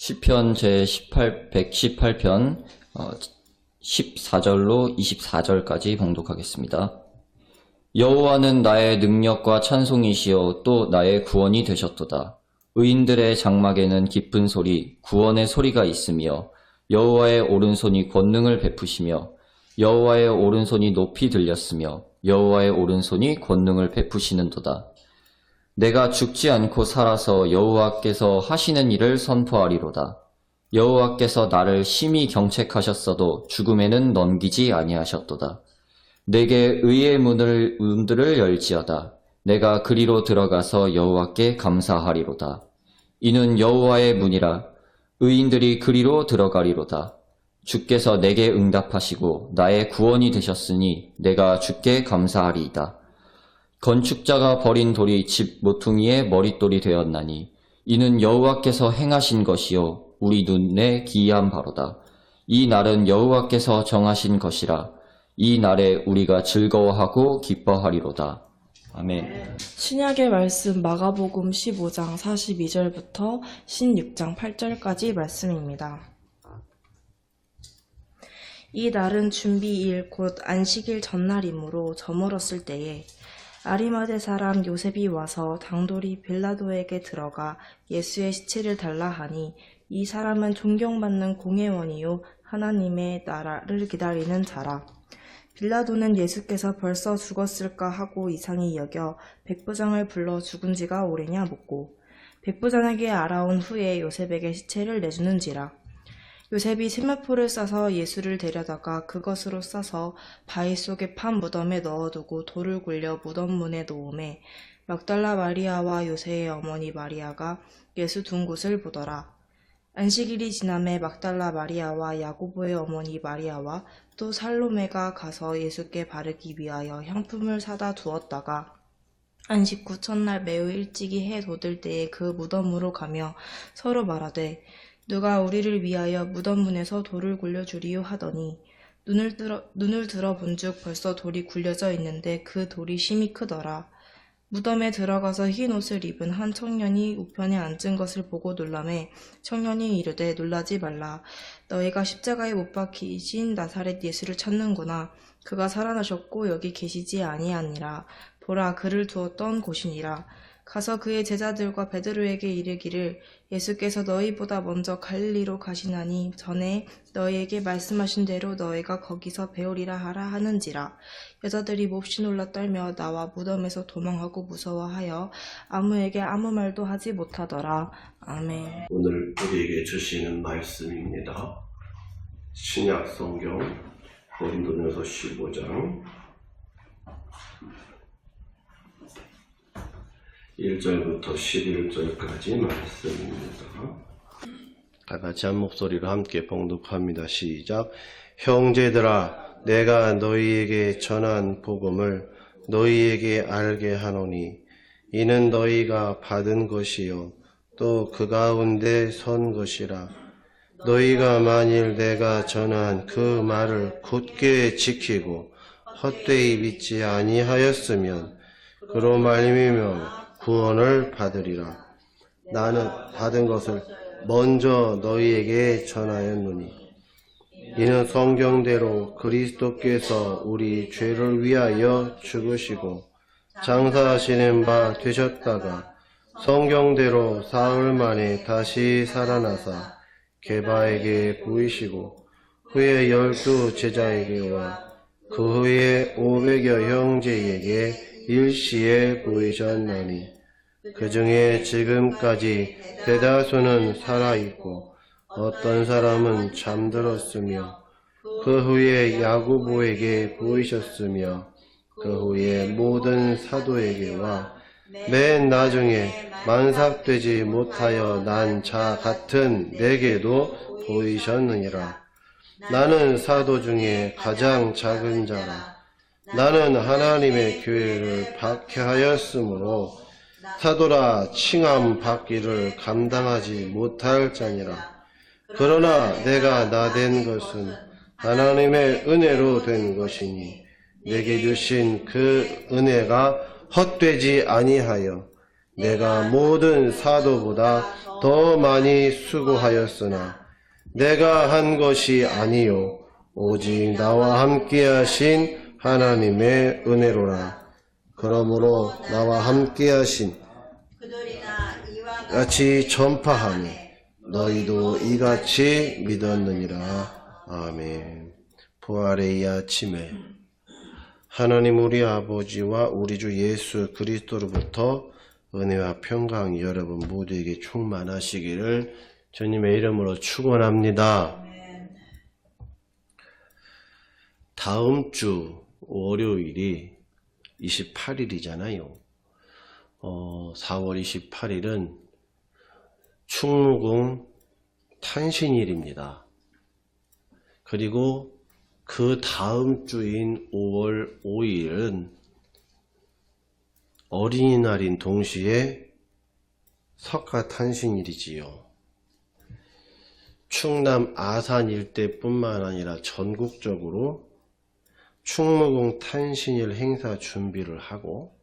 시편 제 18, 118편 14절로 24절까지 봉독하겠습니다. 여호와는 나의 능력과 찬송이시요 또 나의 구원이 되셨도다. 의인들의 장막에는 깊은 소리, 구원의 소리가 있으며 여호와의 오른손이 권능을 베푸시며 여호와의 오른손이 높이 들렸으며 여호와의 오른손이 권능을 베푸시는도다. 내가 죽지 않고 살아서 여호와께서 하시는 일을 선포하리로다. 여호와께서 나를 심히 경책하셨어도 죽음에는 넘기지 아니하셨도다. 내게 의의 문을 문들을 열지어다. 내가 그리로 들어가서 여호와께 감사하리로다. 이는 여호와의 문이라 의인들이 그리로 들어가리로다. 주께서 내게 응답하시고 나의 구원이 되셨으니 내가 주께 감사하리이다. 건축자가 버린 돌이 집 모퉁이의 머릿돌이 되었나니 이는 여호와께서 행하신 것이요 우리 눈에 기이한 바로다. 이 날은 여호와께서 정하신 것이라 이 날에 우리가 즐거워하고 기뻐하리로다. 아멘. 신약의 말씀 마가복음 15장 42절부터 16장 8절까지 말씀입니다. 이 날은 준비일 곧 안식일 전날이므로 저물었을 때에 아리마대 사람 요셉이 와서 당돌이 빌라도에게 들어가 예수의 시체를 달라 하니 이 사람은 존경받는 공회원이요 하나님의 나라를 기다리는 자라. 빌라도는 예수께서 벌써 죽었을까 하고 이상히 여겨 백부장을 불러 죽은 지가 오래냐 묻고 백부장에게 알아온 후에 요셉에게 시체를 내주는지라 요셉이 세마포를 싸서 예수를 데려다가 그것으로 싸서 바위 속에 판 무덤에 넣어두고 돌을 굴려 무덤 문에 놓음에 막달라 마리아와 요새의 어머니 마리아가 예수 둔 곳을 보더라. 안식일이 지남에 막달라 마리아와 야고보의 어머니 마리아와 또 살로메가 가서 예수께 바르기 위하여 향품을 사다 두었다가 안식 후 첫날 매우 일찍이 해 돋을 때에 그 무덤으로 가며 서로 말하되 누가 우리를 위하여 무덤 문에서 돌을 굴려 주리요 하더니 눈을 들어 눈을 들어 본즉 벌써 돌이 굴려져 있는데 그 돌이 심히 크더라. 무덤에 들어가서 흰 옷을 입은 한 청년이 우편에 앉은 것을 보고 놀라매 청년이 이르되 놀라지 말라. 너희가 십자가에 못 박히신 나사렛 예수를 찾는구나. 그가 살아나셨고 여기 계시지 아니하니라. 보라 그를 두었던 곳이니라 가서 그의 제자들과 베드로에게 이르기를 예수께서 너희보다 먼저 갈릴리로 가시나니 전에 너희에게 말씀하신 대로 너희가 거기서 배우리라 하라 하는지라. 여자들이 몹시 놀라 떨며 나와 무덤에서 도망하고 무서워하여 아무에게 아무 말도 하지 못하더라. 아멘. 오늘 우리에게 주시는 말씀입니다. 신약 성경 고린도전서 15장 1절부터 11절까지 말씀입니다. 다 같이 한 목소리로 함께 봉독합니다. 시작. 형제들아, 내가 너희에게 전한 복음을 너희에게 알게 하노니, 이는 너희가 받은 것이요, 또 그 가운데 선 것이라. 너희가 만일 내가 전한 그 말을 굳게 지키고 헛되이 믿지 아니하였으면, 그로 말미암아 구원을 받으리라. 나는 받은 것을 먼저 너희에게 전하였노니 이는 성경대로 그리스도께서 우리 죄를 위하여 죽으시고 장사하시는 바 되셨다가 성경대로 사흘 만에 다시 살아나사 게바에게 보이시고 후에 열두 제자에게와 그 후에 오백여 형제에게 일시에 보이셨나니 그 중에 지금까지 대다수는 살아있고 어떤 사람은 잠들었으며 그 후에 야고보에게 보이셨으며 그 후에 모든 사도에게와 맨 나중에 만삭되지 못하여 난 자 같은 내게도 보이셨느니라. 나는 사도 중에 가장 작은 자라. 나는 하나님의 교회를 박해하였으므로 사도라 칭함 받기를 감당하지 못할 자니라. 그러나 내가 나 된 것은 하나님의 은혜로 된 것이니 내게 주신 그 은혜가 헛되지 아니하여 내가 모든 사도보다 더 많이 수고하였으나 내가 한 것이 아니요 오직 나와 함께 하신 하나님의 은혜로라 그러므로 나와 함께 하신 같이 전파하니 너희도 이같이 믿었느니라 아멘 부활의 이 아침에 하나님 우리 아버지와 우리 주 예수 그리스도로부터 은혜와 평강 여러분 모두에게 충만하시기를 주님의 이름으로 축원합니다. 다음 주 월요일이 28일이잖아요. 어, 4월 28일은 충무공 탄신일입니다. 그리고 그 다음 주인 5월 5일은 어린이날인 동시에 석가탄신일이지요. 충남 아산 일대뿐만 아니라 전국적으로 충무공 탄신일 행사 준비를 하고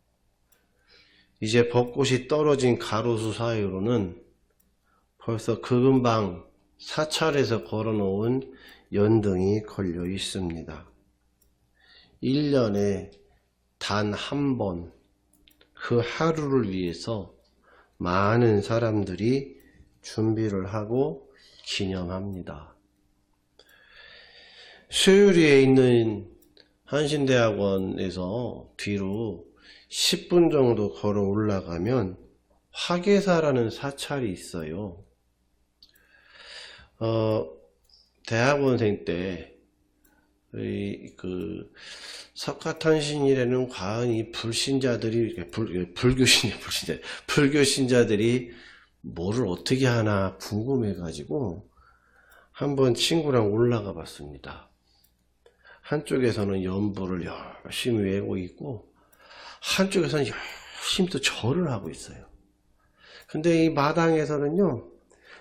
이제 벚꽃이 떨어진 가로수 사이로는 벌써 그 근방 사찰에서 걸어놓은 연등이 걸려 있습니다. 1년에 단 한 번 그 하루를 위해서 많은 사람들이 준비를 하고 기념합니다. 수유리에 있는 한신대학원에서 뒤로 10분 정도 걸어 올라가면 화계사라는 사찰이 있어요. 어, 대학원생 때, 이, 그, 석가탄신일에는 과연 이 불신자들이, 불, 불교신, 불신자, 불교신자들이 뭐를 어떻게 하나 궁금해가지고, 한번 친구랑 올라가 봤습니다. 한쪽에서는 연부를 열심히 외고 있고, 한쪽에서는 열심히 또 절을 하고 있어요. 근데 이 마당에서는요,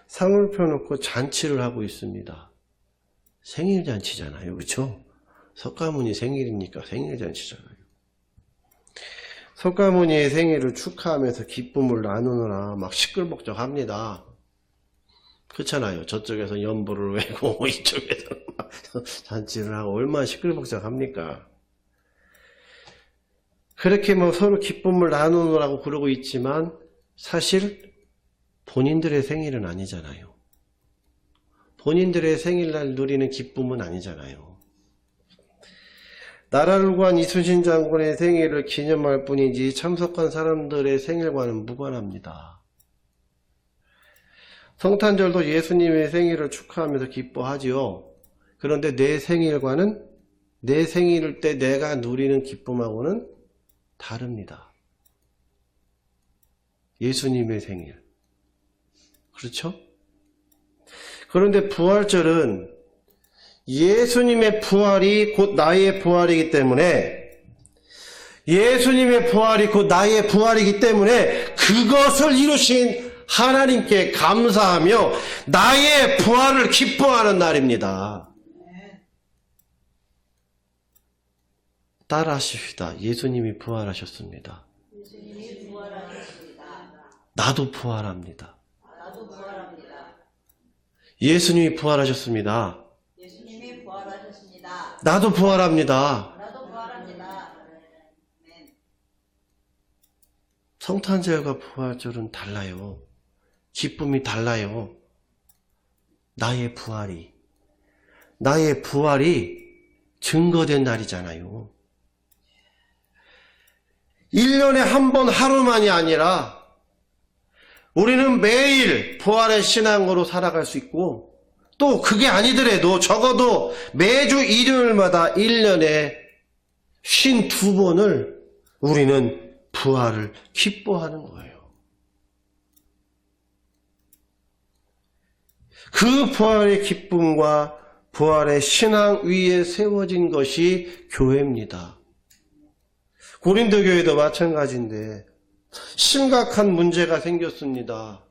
상을 펴놓고 잔치를 하고 있습니다. 생일 잔치잖아요. 그쵸? 석가모니 생일이니까 생일 잔치잖아요. 석가모니의 생일을 축하하면서 기쁨을 나누느라 막 시끌벅적 합니다. 그렇잖아요. 저쪽에서 연보를 외고 이쪽에서 막 잔치를 하고 얼마나 시끌벅적 합니까? 그렇게 뭐 서로 기쁨을 나누느라고 그러고 있지만 사실 본인들의 생일은 아니잖아요. 본인들의 생일날 누리는 기쁨은 아니잖아요. 나라를 구한 이순신 장군의 생일을 기념할 뿐이지 참석한 사람들의 생일과는 무관합니다. 성탄절도 예수님의 생일을 축하하면서 기뻐하지요. 그런데 내 생일과는 내 생일 때 내가 누리는 기쁨하고는 다릅니다. 예수님의 생일. 그렇죠? 그런데 부활절은 예수님의 부활이 곧 나의 부활이기 때문에 예수님의 부활이 곧 나의 부활이기 때문에 그것을 이루신 하나님께 감사하며 나의 부활을 기뻐하는 날입니다. 따라하십시다. 예수님이 부활하셨습니다. 나도 부활합니다. 나도 부활합니다. 예수님이 부활하셨습니다. 예수님이 부활하셨습니다. 나도 부활합니다. 나도 부활합니다. 성탄절과 부활절은 달라요. 기쁨이 달라요. 나의 부활이. 나의 부활이 증거된 날이잖아요. 1년에 한 번 하루만이 아니라 우리는 매일 부활의 신앙으로 살아갈 수 있고 또 그게 아니더라도 적어도 매주 일요일마다 1년에 52번을 우리는 부활을 기뻐하는 거예요. 그 부활의 기쁨과 부활의 신앙 위에 세워진 것이 교회입니다. 고린도 교회도 마찬가지인데 심각한 문제가 생겼습니다.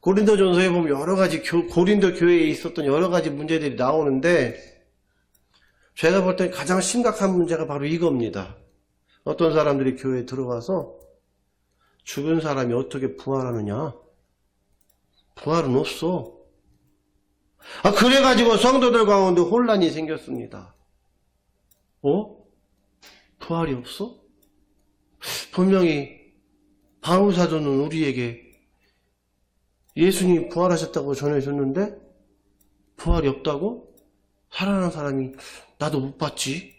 고린도 전서에 보면 여러 가지 교- 고린도 교회에 있었던 여러 가지 문제들이 나오는데 제가 볼 때 가장 심각한 문제가 바로 이겁니다. 어떤 사람들이 교회에 들어와서 죽은 사람이 어떻게 부활하느냐? 부활은 없어. 아, 그래가지고 성도들 가운데 혼란이 생겼습니다. 어? 부활이 없어? 분명히 바울사도는 우리에게 예수님이 부활하셨다고 전해줬는데 부활이 없다고? 살아난 사람이 나도 못 봤지.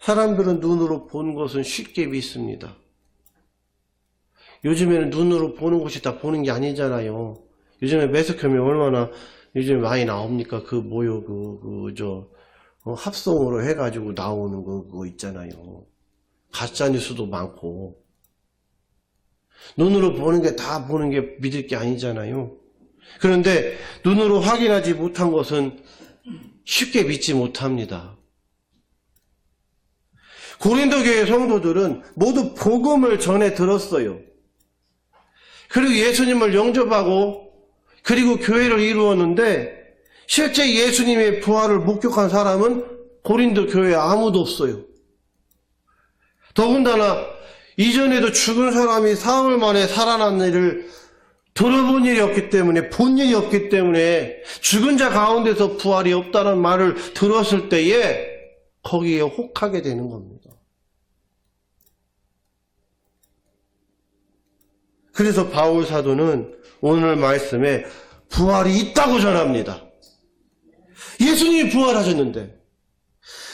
사람들은 눈으로 본 것은 쉽게 믿습니다. 요즘에는 눈으로 보는 것이 다 보는 게 아니잖아요. 요즘에 매스컴이 얼마나 요즘에 많이 나옵니까? 그 뭐요, 그, 그, 저, 어, 합성으로 해가지고 나오는 거, 그거 있잖아요. 가짜뉴스도 많고. 눈으로 보는 게 다 보는 게 믿을 게 아니잖아요. 그런데 눈으로 확인하지 못한 것은 쉽게 믿지 못합니다. 고린도 교회 성도들은 모두 복음을 전해 들었어요. 그리고 예수님을 영접하고 그리고 교회를 이루었는데 실제 예수님의 부활을 목격한 사람은 고린도 교회에 아무도 없어요. 더군다나 이전에도 죽은 사람이 사흘 만에 살아난 일을 들어본 일이 없기 때문에 본 일이 없기 때문에 죽은 자 가운데서 부활이 없다는 말을 들었을 때에 거기에 혹하게 되는 겁니다. 그래서 바울 사도는 오늘 말씀에 부활이 있다고 전합니다. 예수님이 부활하셨는데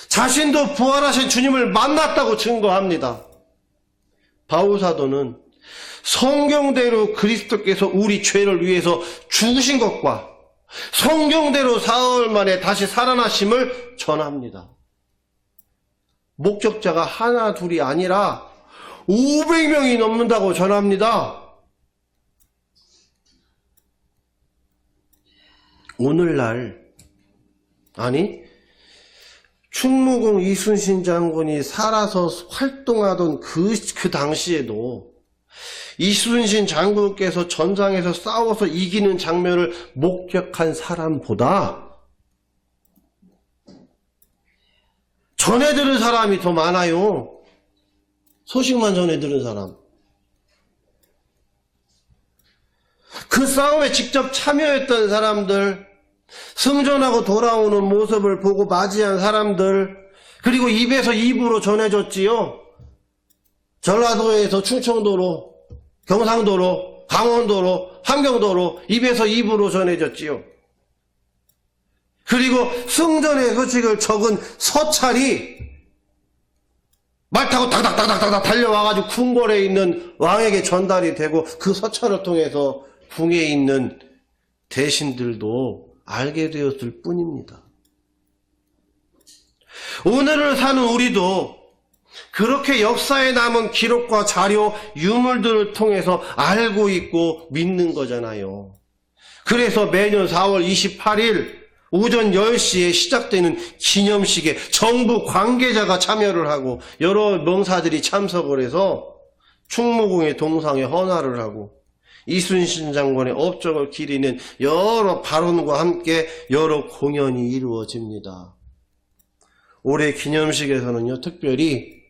자신도 부활하신 주님을 만났다고 증거합니다. 바울 사도는 성경대로 그리스도께서 우리 죄를 위해서 죽으신 것과 성경대로 사흘 만에 다시 살아나심을 전합니다. 목적자가 하나 둘이 아니라 500명이 넘는다고 전합니다. 오늘날 아니 충무공 이순신 장군이 살아서 활동하던 그, 그 당시에도 이순신 장군께서 전장에서 싸워서 이기는 장면을 목격한 사람보다 전해 들은 사람이 더 많아요. 소식만 전해 들은 사람. 그 싸움에 직접 참여했던 사람들, 승전하고 돌아오는 모습을 보고 맞이한 사람들, 그리고 입에서 입으로 전해졌지요. 전라도에서 충청도로, 경상도로, 강원도로, 함경도로 입에서 입으로 전해졌지요. 그리고 승전의 소식을 적은 서찰이 말 타고 다닥다닥다닥 달려와가지고 궁궐에 있는 왕에게 전달이 되고 그 서찰을 통해서 궁에 있는 대신들도 알게 되었을 뿐입니다. 오늘을 사는 우리도 그렇게 역사에 남은 기록과 자료, 유물들을 통해서 알고 있고 믿는 거잖아요. 그래서 매년 4월 28일 오전 10시에 시작되는 기념식에 정부 관계자가 참여를 하고 여러 명사들이 참석을 해서 충무공의 동상에 헌화를 하고 이순신 장군의 업적을 기리는 여러 발언과 함께 여러 공연이 이루어집니다. 올해 기념식에서는요, 특별히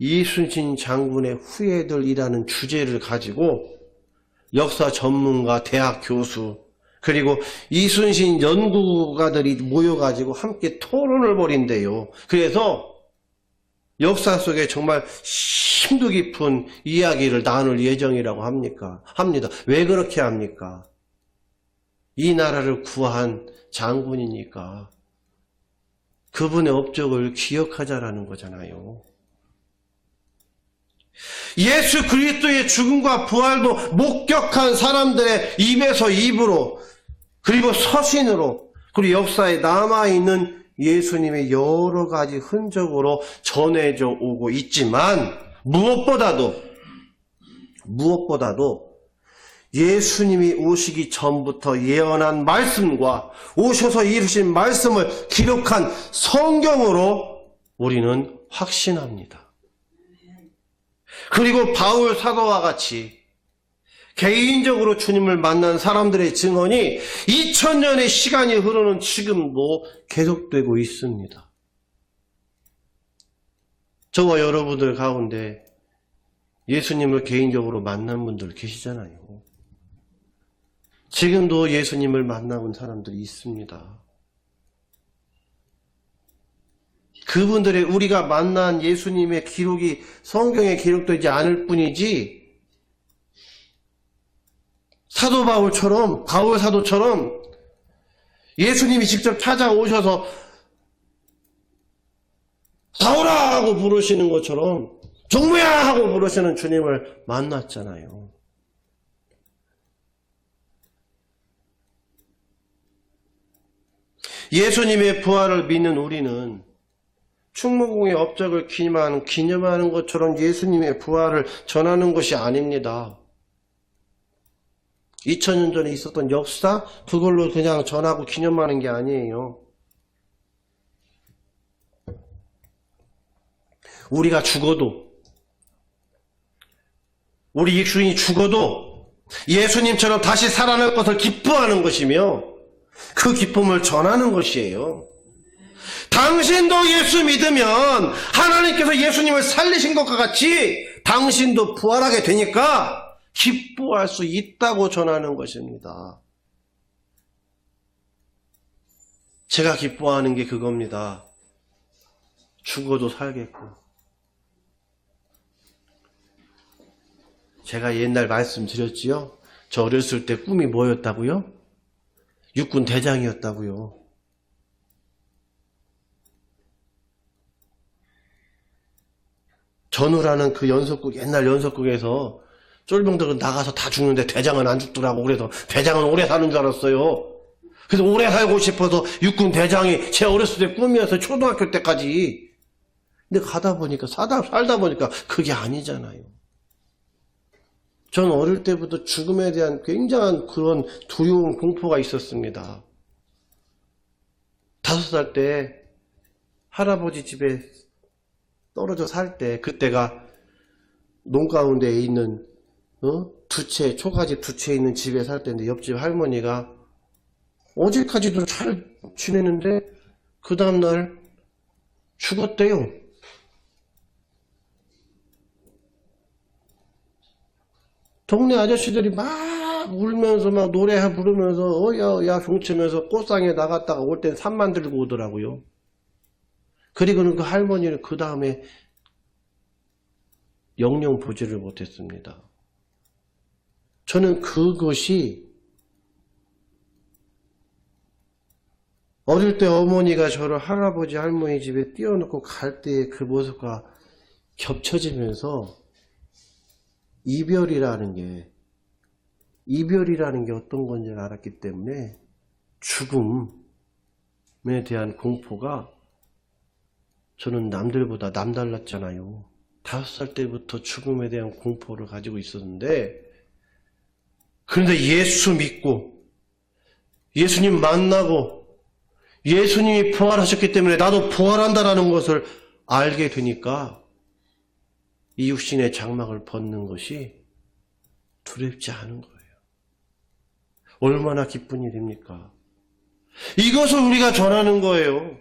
이순신 장군의 후예들이라는 주제를 가지고 역사 전문가, 대학 교수, 그리고 이순신 연구가들이 모여가지고 함께 토론을 벌인대요. 그래서 역사 속에 정말 심도 깊은 이야기를 나눌 예정이라고 합니까? 합니다. 왜 그렇게 합니까? 이 나라를 구한 장군이니까 그분의 업적을 기억하자라는 거잖아요. 예수 그리스도의 죽음과 부활도 목격한 사람들의 입에서 입으로 그리고 서신으로 그리고 역사에 남아있는 예수님의 여러 가지 흔적으로 전해져 오고 있지만 무엇보다도 무엇보다도 예수님이 오시기 전부터 예언한 말씀과 오셔서 이루신 말씀을 기록한 성경으로 우리는 확신합니다. 그리고 바울 사도와 같이 개인적으로 주님을 만난 사람들의 증언이 2000년의 시간이 흐르는 지금도 계속되고 있습니다. 저와 여러분들 가운데 예수님을 개인적으로 만난 분들 계시잖아요. 지금도 예수님을 만나본 사람들이 있습니다. 그분들의 우리가 만난 예수님의 기록이 성경에 기록되지 않을 뿐이지 사도 바울처럼 바울 사도처럼 예수님이 직접 찾아오셔서 바울아 하고 부르시는 것처럼 종무야 하고 부르시는 주님을 만났잖아요. 예수님의 부활을 믿는 우리는 충무공의 업적을 기념하는, 기념하는 것처럼 예수님의 부활을 전하는 것이 아닙니다. 2000년 전에 있었던 역사, 그걸로 그냥 전하고 기념하는 게 아니에요. 우리가 죽어도, 우리 예수님이 죽어도 예수님처럼 다시 살아날 것을 기뻐하는 것이며 그 기쁨을 전하는 것이에요. 당신도 예수 믿으면 하나님께서 예수님을 살리신 것과 같이 당신도 부활하게 되니까 기뻐할 수 있다고 전하는 것입니다. 제가 기뻐하는 게 그겁니다. 죽어도 살겠고. 제가 옛날 말씀드렸지요? 저 어렸을 때 꿈이 뭐였다고요? 육군 대장이었다고요. 전우라는 그 연속극, 옛날 연속극에서 쫄병들은 나가서 다 죽는데 대장은 안 죽더라고. 그래서 대장은 오래 사는 줄 알았어요. 그래서 오래 살고 싶어서 육군 대장이 제 어렸을 때 꿈이어서 초등학교 때까지. 근데 가다 보니까, 사다, 살다 보니까 그게 아니잖아요. 전 어릴 때부터 죽음에 대한 굉장한 그런 두려운 공포가 있었습니다. 다섯 살 때 할아버지 집에 떨어져 살 때 그때가 농 가운데에 있는 어? 두 채, 초가집 두 채 있는 집에 살 때인데 옆집 할머니가 어제까지도 잘 지내는데 그 다음날 죽었대요. 동네 아저씨들이 막 울면서 막 노래 부르면서 어야 야 종치면서 꽃상에 나갔다가 올 땐 산만 들고 오더라고요. 그리고는 그 할머니는 그 다음에 영영 보지를 못했습니다. 저는 그것이 어릴 때 어머니가 저를 할아버지 할머니 집에 띄워놓고 갈 때의 그 모습과 겹쳐지면서 이별이라는 게 이별이라는 게 어떤 건지 알았기 때문에 죽음에 대한 공포가 저는 남들보다 남달랐잖아요. 다섯 살 때부터 죽음에 대한 공포를 가지고 있었는데, 그런데 예수 믿고, 예수님 만나고, 예수님이 부활하셨기 때문에 나도 부활한다라는 것을 알게 되니까, 이 육신의 장막을 벗는 것이 두렵지 않은 거예요. 얼마나 기쁜 일입니까? 이것을 우리가 전하는 거예요.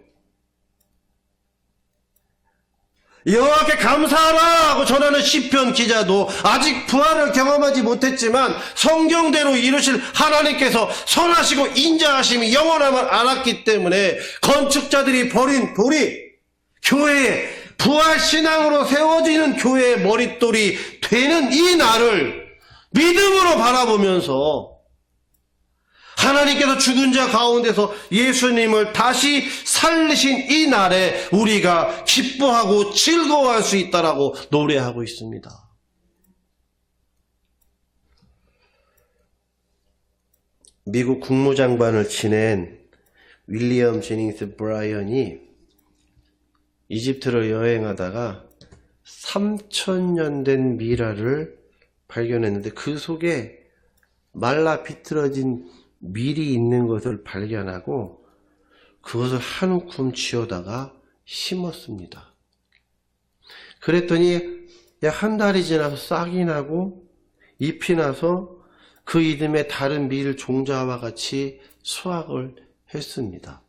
여호와께 감사하라 하고 전하는 시편 기자도 아직 부활을 경험하지 못했지만 성경대로 이루실 하나님께서 선하시고 인자하심이 영원함을 알았기 때문에 건축자들이 버린 돌이 교회에 부활 신앙으로 세워지는 교회의 머릿돌이 되는 이 날을 믿음으로 바라보면서 하나님께서 죽은 자 가운데서 예수님을 다시 살리신 이 날에 우리가 기뻐하고 즐거워할 수 있다라고 노래하고 있습니다. 미국 국무장관을 지낸 윌리엄 제닝스 브라이언이 이집트를 여행하다가 3천년 된 미라를 발견했는데 그 속에 말라 비틀어진 밀이 있는 것을 발견하고 그것을 한 움큼 쥐어다가 심었습니다. 그랬더니 약 한 달이 지나서 싹이 나고 잎이 나서 그 이듬해 다른 밀 종자와 같이 수확을 했습니다.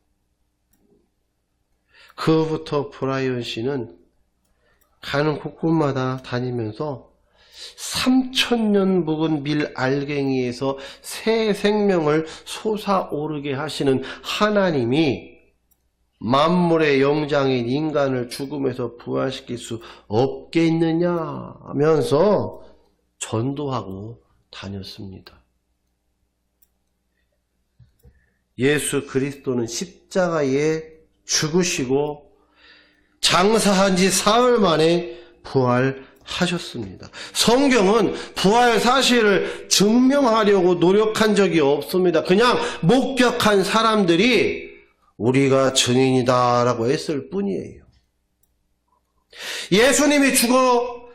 그후부터 브라이언 씨는 가는 곳곳마다 다니면서 3천년 묵은 밀 알갱이에서 새 생명을 솟아오르게 하시는 하나님이 만물의 영장인 인간을 죽음에서 부활시킬 수 없겠느냐 하면서 전도하고 다녔습니다. 예수 그리스도는 십자가에 죽으시고 장사한 지 사흘 만에 부활 하셨습니다. 성경은 부활 사실을 증명하려고 노력한 적이 없습니다. 그냥 목격한 사람들이 우리가 증인이다라고 했을 뿐이에요. 예수님이 죽어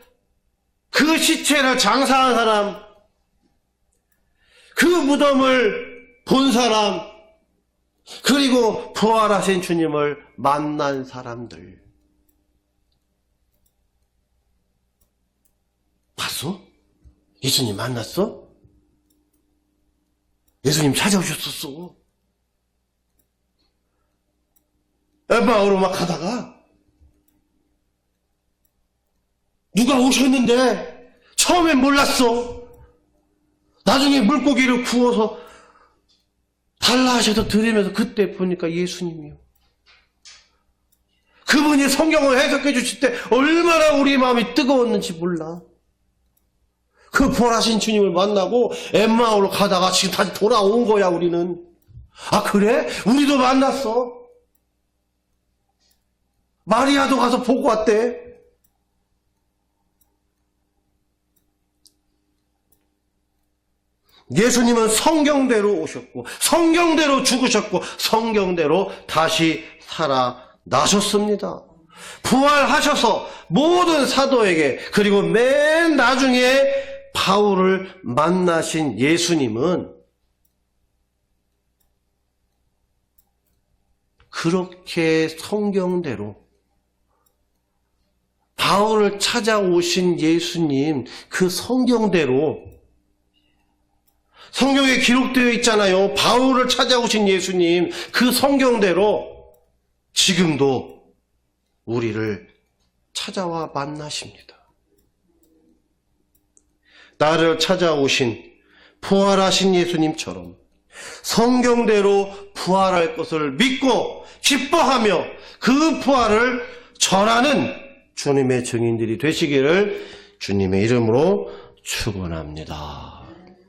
그 시체를 장사한 사람, 그 무덤을 본 사람, 그리고 부활하신 주님을 만난 사람들. 봤어? 예수님 만났어? 예수님 찾아오셨었어. 엠마오로 막 가다가 누가 오셨는데 처음엔 몰랐어. 나중에 물고기를 구워서 달라 하셔서 드리면서 그때 보니까 예수님이요. 그분이 성경을 해석해 주실 때 얼마나 우리 마음이 뜨거웠는지 몰라. 그 부활하신 주님을 만나고 엠마오로 가다가 지금 다시 돌아온 거야 우리는. 아 그래? 우리도 만났어. 마리아도 가서 보고 왔대. 예수님은 성경대로 오셨고, 성경대로 죽으셨고, 성경대로 다시 살아나셨습니다. 부활하셔서 모든 사도에게, 그리고 맨 나중에 바울을 만나신 예수님은 그렇게 성경대로 바울을 찾아오신 예수님 그 성경대로 성경에 기록되어 있잖아요. 바울을 찾아오신 예수님 그 성경대로 지금도 우리를 찾아와 만나십니다. 나를 찾아오신 부활하신 예수님처럼 성경대로 부활할 것을 믿고 기뻐하며 그 부활을 전하는 주님의 증인들이 되시기를 주님의 이름으로 축원합니다.